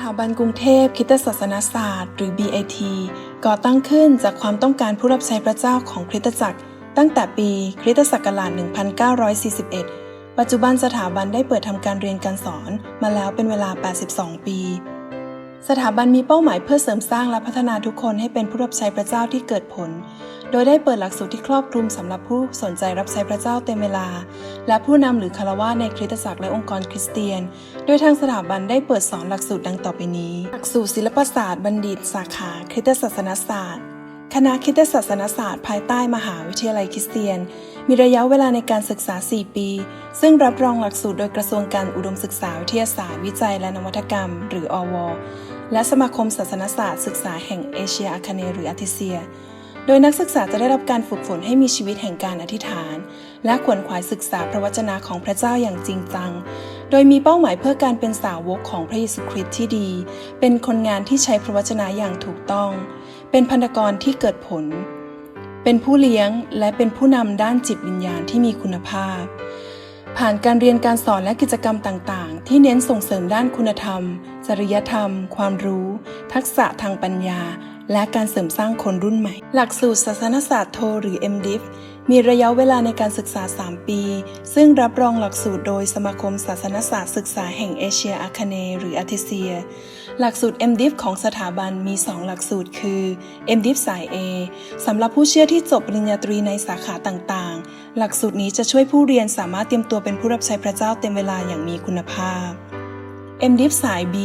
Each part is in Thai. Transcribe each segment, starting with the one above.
ถาบันกรุงเทพคริสตศาสนศาสตร์ หรือ BIT ก่อตั้งขึ้นจากความต้องการผู้รับใช้พระเจ้าของคริสตจักร ตั้งแต่ปีคริสตศักราช 1941 ปัจจุบันสถาบันได้เปิดทำการเรียนการสอนมาแล้วเป็นเวลา 82 ปี สถาบันมีเป้าหมายเพื่อเสริมสร้างและพัฒนาทุกคนให้เป็นผู้รับใช้พระเจ้าที่เกิดผล โดยได้เปิดหลักสูตรที่ครอบคลุมสำหรับผู้สนใจรับใช้พระเจ้าเต็มเวลา และผู้นำหรือคารวะในคริสตจักรและองค์กรคริสเตียน โดยทางสถาบันได้เปิดสอนหลักสูตรดังต่อไปนี้ หลักสูตรศิลปศาสตร์บัณฑิต สาขาคริสตศาสนศาสตร์คณะคริสตศาสนศาสตร์ภายใต้มหาวิทยาลัยคริสเตียน มีระยะเวลาในการศึกษา 4 ปี ซึ่งรับรองหลักสูตรโดยกระทรวงการอุดมศึกษาวิทยาศาสตร์วิจัยและนวัตกรรม หรืออว และสมาคมศาสนศาสตร์ ศึกษาแห่งเอเชียอาคเนย์หรืออาทิเซีย โดยนักศึกษาจะได้รับการฝึกฝนให้มีชีวิตแห่งการอธิษฐาน และขวนขวายศึกษาพระวจนะของพระเจ้าอย่างจริงจัง โดยมีเป้าหมายเพื่อการเป็นสาวกของพระเยซูคริสต์ที่ดี เป็นคนงานที่ใช้พระวจนะอย่างถูกต้อง เป็นพันธกรที่เกิดผล เป็นผู้เลี้ยงและเป็นผู้นำด้านจิตวิญญาณที่มีคุณภาพ ผ่านการเรียนการสอนและกิจกรรมต่าง ที่เน้นส่งเสริมด้านคุณธรรม จริยธรรม ความรู้ ทักษะทางปัญญา และการเสริมสร้างคนรุ่นใหม่ หลักสูตรศาสนศาสตร์โทหรือ MDiv มีระยะเวลาในการศึกษา 3 ปี ซึ่งรับรองหลักสูตรโดยสมาคมศาสนศาสตร์ศึกษาแห่งเอเชียอาคเนหรืออาทิเซีย หลักสูตร MDiv ของสถาบันมี 2 หลักสูตรคือ MDiv สาย A สำหรับผู้เชื่อที่จบปริญญาตรีในสาขาต่างๆ หลักสูตรนี้จะช่วยผู้เรียนสามารถเตรียมตัวเป็นผู้รับใช้พระเจ้าเต็มเวลาอย่างมีคุณภาพ MDiv สาย B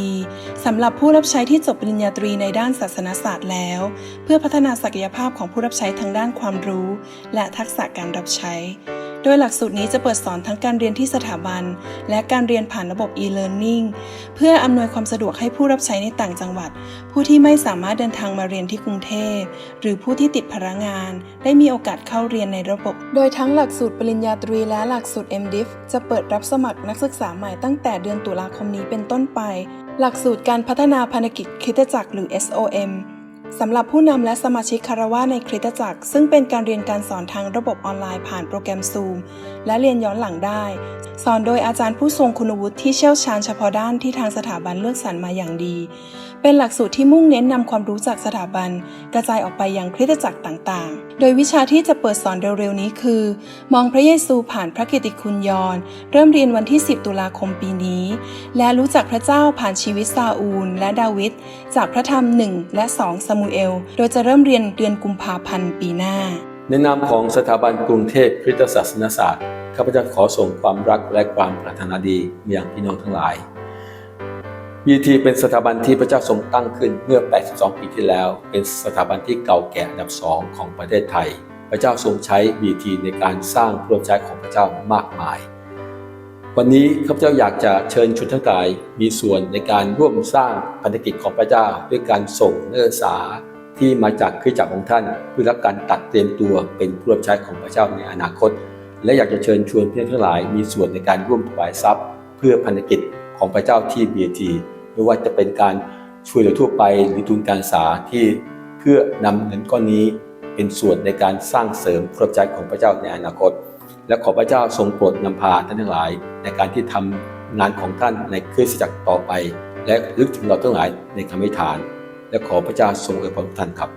สำหรับผู้รับใช้ที่จบปริญญาตรีในด้านศาสนศาสตร์แล้ว เพื่อพัฒนาศักยภาพของผู้รับใช้ทางด้านความรู้ และทักษะการรับใช้ โดยหลักสูตรนี้จะเปิดสอนทั้งการเรียนที่สถาบัน และการเรียนผ่านระบบ e-learning เพื่ออำนวยความสะดวกให้ผู้รับใช้ในต่างจังหวัด ผู้ที่ไม่สามารถเดินทางมาเรียนที่กรุงเทพ หรือผู้ที่ติดภาระงาน ได้มีโอกาสเข้าเรียนในระบบ โดยทั้งหลักสูตรปริญญาตรีและหลักสูตร MDiv จะเปิดรับสมัครนักศึกษาใหม่ตั้งแต่เดือนตุลาคมนี้เป็นต้นไป หลักสูตรการพัฒนาพันกิจคริสตจักรหรือ SOM สำหรับผู้นำและสมาชิกคารวะในคริสตจักร ซึ่งเป็นการเรียนการสอนทางระบบออนไลน์ผ่านโปรแกรม Zoom และเรียนย้อนหลังได้ สอนโดยอาจารย์ผู้ทรงคุณวุฒิที่เชี่ยวชาญเฉพาะด้านที่ทางสถาบันเลือกสรรมาอย่างดี เป็นหลักสูตรที่มุ่งเน้นนำความรู้จากสถาบัน กระจายออกไปยังคริสตจักรต่างๆ โดยวิชาที่จะเปิดสอนเร็วๆนี้คือ มองพระเยซูผ่านพระกิตติคุณยอน เริ่มเรียนวันที่ 10 ตุลาคมปีนี้ และรู้จักพระเจ้าผ่านชีวิตซาอูล และดาวิดจากพระธรรม 1 และ2ซามูเอล โดยจะเริ่มเรียนเดือนกุมภาพันธ์ปีหน้า ในนามของสถาบันกรุงเทพคริสตศาสนศาสตร์ข้าพเจ้าขอส่งความรักและความปรารถนาดีมายังพี่น้องทั้งหลาย BT เป็นสถาบันที่พระเจ้าทรงตั้งขึ้นเมื่อ 82 ปีที่แล้ว เป็นสถาบันที่เก่าแก่อันดับสองของประเทศไทย พระเจ้าทรงใช้ BT ในการสร้างผู้รับใช้ของพระเจ้ามากมาย วันนี้ข้าพเจ้าอยากจะเชิญชวนทั้งหลายมีส่วนในการร่วมสร้างพันธกิจของพระเจ้าด้วยการส่งนักศึกษาที่มาจากคริสตจักรของท่านเพื่อรับการตัดเตรียมตัวเป็นผู้รับใช้ของพระเจ้าในอนาคต และอยากจะเชิญชวนเพื่อนทั้งหลายมีส่วนในการร่วมถวายทรัพย์ เพื่อพันธกิจของพระเจ้าที่ BT ไม่ว่าจะเป็นการช่วยเหลือทั่วไปหรือทุนการศึกษาที่เพื่อนำเงินก้อนนี้เป็นส่วนในการสร้างเสริมผู้รับใช้ของพระเจ้าในอนาคต และขอพระเจ้าทรงโปรดนำพาท่านทั้งหลาย ในการที่ทำงานของท่านในคริสตจักรต่อไป และลึกถึงเราทั้งหลายในคำอธิษฐาน และขอพระเจ้าทรงอวยพรท่านครับ